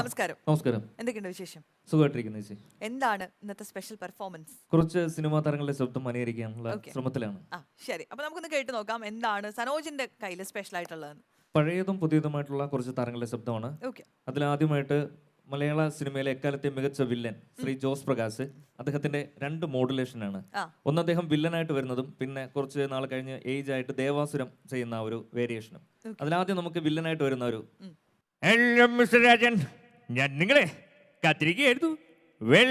നമസ്കാരം. നമസ്കാരം. എന്തൊക്കെയുണ്ട് വിശേഷം? സുഖമായിട്ടിരിക്കുന്നു ചേച്ചി. എന്താണ് ഇന്നത്തെ സ്പെഷ്യൽ പെർഫോമൻസ് കുറച്ച് സിനിമാ താരങ്ങളുടെ ശബ്ദം അനുകരിക്കാനുള്ള. ശ്രമത്തിലാണ്. ആ ശരി. അപ്പൊ നമുക്കൊന്ന് കേട്ട് നോക്കാം എന്താണ് സനോജിന്റെ കയ്യിൽ സ്പെഷ്യൽ ആയിട്ടുള്ളത് പഴയതും പുതിയതുമായിട്ടുള്ള കുറച്ച് താരങ്ങളുടെ ശബ്ദമാണ്. അതിൽ ആദ്യമായിട്ട് മലയാള സിനിമയിലെ എക്കാലത്തെ മികച്ച വില്ലൻ ശ്രീ ജോസ് പ്രകാശ് അദ്ദേഹത്തിന്റെ രണ്ട് മോഡുലേഷനാണ്. ആണ് ഒന്ന് അദ്ദേഹം വില്ലനായിട്ട് വരുന്നതും പിന്നെ കുറച്ച് നാൾ കഴിഞ്ഞ് ഏജ് ആയിട്ട് ദേവാസുരം ചെയ്യുന്ന ഒരു വേരിയേഷനും. അതിലാദ്യം നമുക്ക് വില്ലനായിട്ട് വരുന്ന ഒരു മിസ്റ്റർ രാജൻ. ഞാൻ നിങ്ങളെ കാത്തിരിക്കുകയായിരുന്നു വെൽ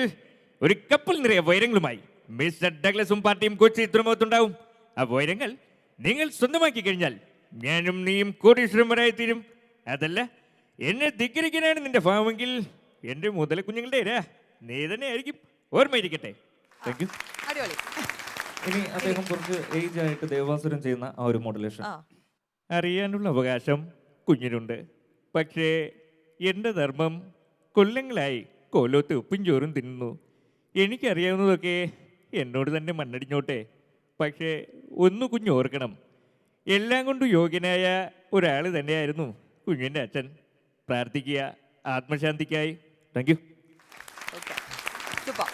ഒരു കപ്പൽ നിറയെ വൈരങ്ങളുമായി. മിസ്റ്റർ ഡഗ്ലസും പാർട്ടിയും കൊച്ചി തുറമുഖത്തുണ്ടാവും. ആ വൈരങ്ങൾ നിങ്ങൾ സ്വന്തമാക്കി കഴിഞ്ഞാൽ ഞാനും നീയും കോടീശ്വരന്മാരായി തീരും. അതല്ല എന്നെ ധിക്കരിക്കാനാണ് നിന്റെ ഭാവമെങ്കിൽ എന്റെ മുതല കുഞ്ഞുങ്ങളുടെ ഇര നീ തന്നെ ആയിരിക്കും. ഓർമ്മയിരിക്കട്ടെ. താങ്ക് യു അടിപൊളി. ഇനി അദ്ദേഹം കുറച്ച് ഏജ് ആയിട്ട് ദേവാസുരം ചെയ്യുന്ന ആ ഒരു മോഡലേഷൻ ആ. അറിയാനുള്ള അവകാശം കുഞ്ഞിനുണ്ട്. പക്ഷേ എന്റെ ധർമ്മം കൊല്ലങ്ങളായി കോലോത്ത് ഉപ്പും ചോറും തിന്നുന്നു. എനിക്കറിയാവുന്നതൊക്കെ എന്നോട് തന്നെ മണ്ണടിഞ്ഞോട്ടെ. പക്ഷേ ഒന്ന് കുഞ്ഞു ഓർക്കണം. എല്ലാം കൊണ്ടും യോഗ്യനായ ഒരാൾ തന്നെയായിരുന്നു കുഞ്ഞിന്റെ അച്ഛൻ. പ്രാർത്ഥിക്കുക. ആത്മശാന്തിക്കായി. താങ്ക് യു ഓക്കെ സൂപ്പർ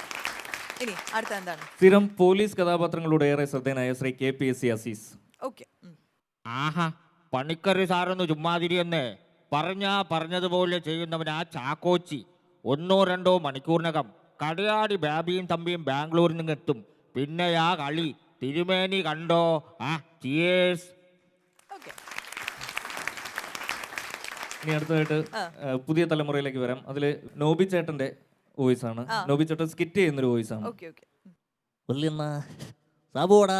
ഇനി അടുത്ത എന്താണ്? സ്ഥിരം പോലീസ് കഥാപാത്രങ്ങളുടെ ഏറെ ശ്രദ്ധേയനായ Shri K P S C Azeez. Okay ആഹാ പണിക്കറി സാറൊന്ന് ചുമ്മാതിരിയെന്ന്. പറഞ്ഞാ പറഞ്ഞതുപോലെ ചെയ്യുന്നവൻ ആ ചാക്കോച്ചി. ഒന്നോ രണ്ടോ മണിക്കൂറിനകം കടയാടി ബാബിയും തമ്പിയും ബാംഗ്ലൂരിൽ നിന്ന് എത്തും. പിന്നെ ആ കളി തിരുമേനി കണ്ടോ? ആ ചിയേഴ്സ് ഓക്കെ ഇനി അടുത്തതായിട്ട് പുതിയ തലമുറയിലേക്ക് വരാം. അതിൽ നോബി ചേട്ടന്റെ വോയിസ് ആണ്. നോബി ചേട്ടൻ സ്കിറ്റ് ചെയ്യുന്നൊരു വോയിസ് ആണ് ഓക്കെ ഓക്കെ വല്യണ്ണ സാബുവാടാ.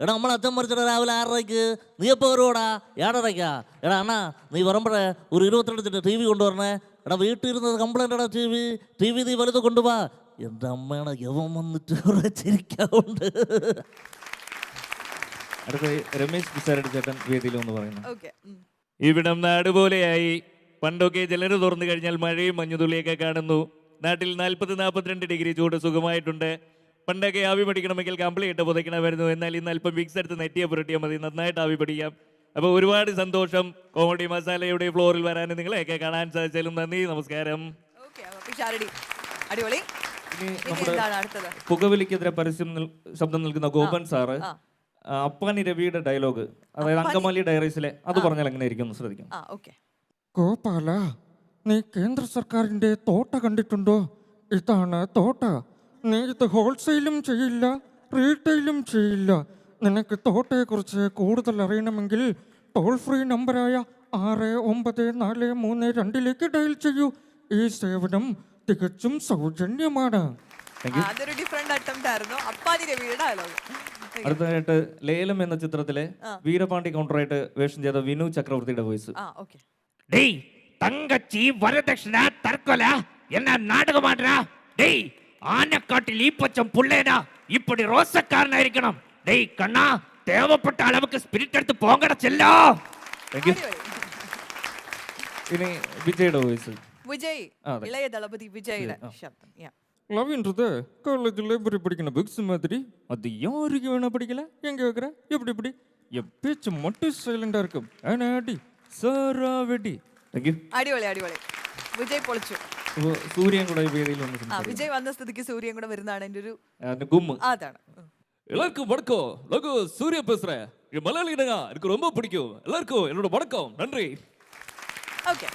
എടാ നമ്മൾ അച്ഛൻ മരിച്ചടാ രാവിലെ ആറരയ്ക്ക്. നീ എപ്പോൾ വരുവാടാ? ഏഴരയ്ക്കാ. എടാ അണ്ണാ നീ വരുമ്പോഴേ ഒരു ഇരുപത്തിരണ്ട് ടി വി കൊണ്ടുവരണേ. എടാ വീട്ടിൽ ഇരുന്നത് കംപ്ലൈന്റ് എടാ ടി വി. ടി വി നീ വലുത് കൊണ്ടുപോവാ എന്റെ അമ്മയാണ് യവൻ വന്നിട്ട് കുറെ ചിരിക്കാറുണ്ട്. രമേശ് പിസാരടി ചേട്ടൻ വേദിയിലൊന്ന് പറയുന്നു. ഓക്കെ ഇവിടം നാട് പോലെയായി. പണ്ടൊക്കെ ജലര തുറന്നു കഴിഞ്ഞാൽ മഴയും മഞ്ഞുതുള്ളിയൊക്കെ കാണുന്നു. നാട്ടിൽ നാൽപ്പത് നാൽപ്പത്തിരണ്ട് ഡിഗ്രി ചൂട് സുഖമായിട്ടുണ്ട്. പണ്ടൊക്കെ ആവി പഠിക്കണമെങ്കിൽ കംപ്ലീറ്റ് ഇട്ട് പുതയ്ക്കണമായിരുന്നു. എന്നാൽ ഇന്ന് അല്പം വിക്സ് എടുത്ത് നെറ്റിയെ പുരട്ടിയാൽ മതി. നന്നായിട്ട് ആവി പഠിക്കാം അപ്പോൾ ഒരുപാട് സന്തോഷം കോമഡി മസാലയുടെ ഫ്ലോറിൽ വരാൻ നിങ്ങളെയൊക്കെ കാണാൻ സാധിച്ചാലും നന്ദി നമസ്കാരം. അടിപൊളി. പുകവലിക്കെതിരെ പരസ്യം ശബ്ദം നൽകുന്ന ഗോപൻ സാറ് അപ്പാനി രവിയുടെ ഡയലോഗ് അതായത് അങ്കമാലി ഡയറീസിലെ അത് പറഞ്ഞാൽ എങ്ങനെ ഇരിക്കും ശ്രദ്ധിക്കാം ആ ഓക്കെ. ഗോപാല നീ കേന്ദ്ര സർക്കാരിന്റെ തോട്ട കണ്ടിട്ടുണ്ടോ? ഇതാണ് തോട്ട. നീ ഇത് ഹോൾസെയിലും ചെയ്യില്ല റീറ്റെയിലും ചെയ്യില്ല നിനക്ക് തോട്ടയെക്കുറിച്ച് കൂടുതൽ അറിയണമെങ്കിൽ ടോൾ ഫ്രീ നമ്പറായ ആറ് ഒമ്പത് നാല് മൂന്ന് രണ്ടിലേക്ക് ഡയൽ ചെയ്യൂ ഈ സേവനം തികച്ചും സൗജന്യമാണ് താങ്ക് യു അതൊരു ഡിഫറെന്റ് അറ്റംപ്റ്റ് ആയിരുന്നു അപ്പാനി രവിയുടെ ഡയലോഗ് അടുത്തതായിട്ട് ലേലം എന്ന ചിത്രത്തിലെ വീരപാണ്ഡി കൗണ്ടറായിട്ട് വേഷം ചെയ്ത വിനു ചക്രവർത്തിയുടെ വോയിസ് ആ ഓക്കെ டேய் தங்கச்சி வரதட்சணை தற்கொலை என்ன நாடகமாடுறா டேய் ஆனைக்காட்டில் ஈப்பச்சம் புள்ளேடா இப்படி ரோசக்காரனா இருக்கணும் டேய் கண்ணா தேவைப்பட்ட அளவுக்கு ஸ்பிரிட் எடுத்து போங்கடா செல்லோ താങ്ക് യു ഇനി വിജയുടെ വോയിസ് വിജയ് ആ, അതെ. ഇളയ ദളപതി വിജയുടെ ആ. ശബ്ദം Yeah. லவ்ன்றது காலேஜ் லைப்ரரி படிக்கிற புக்ஸ் மாதிரி அது யாருக்கு வேணா படிக்கல எங்க வைக்கிற எப்படி இப்படி என் பேச்சு மட்டும் சைலண்டா இருக்கும் ஆனாடி சாரா வெடி താങ്ക് യു അടിപൊളി അടിപൊളി വിജയ് പൊളിച്ചു അപ്പോൾ സൂര്യൻ കൂടെ ഈ വേദിയിൽ ഒന്ന് ആ സംസാരിക്കും വിജയ് വന്ന സ്ഥിതിക്ക് സൂര്യൻ കൂടെ വരുന്നതാണ് എൻ്റെ ഒരു അതിന്റെ ഗുമ്മ് അതാണ് ഉം. எல்லாருக்கும் வணக்கம் லகு சூர்யா பேசுறேன் இது மலையாளிடங்க எனக்கு ரொம்ப பிடிக்கும் எல்லாருக்கும் என்னோட வணக்கம் நன்றி ഓക്കെ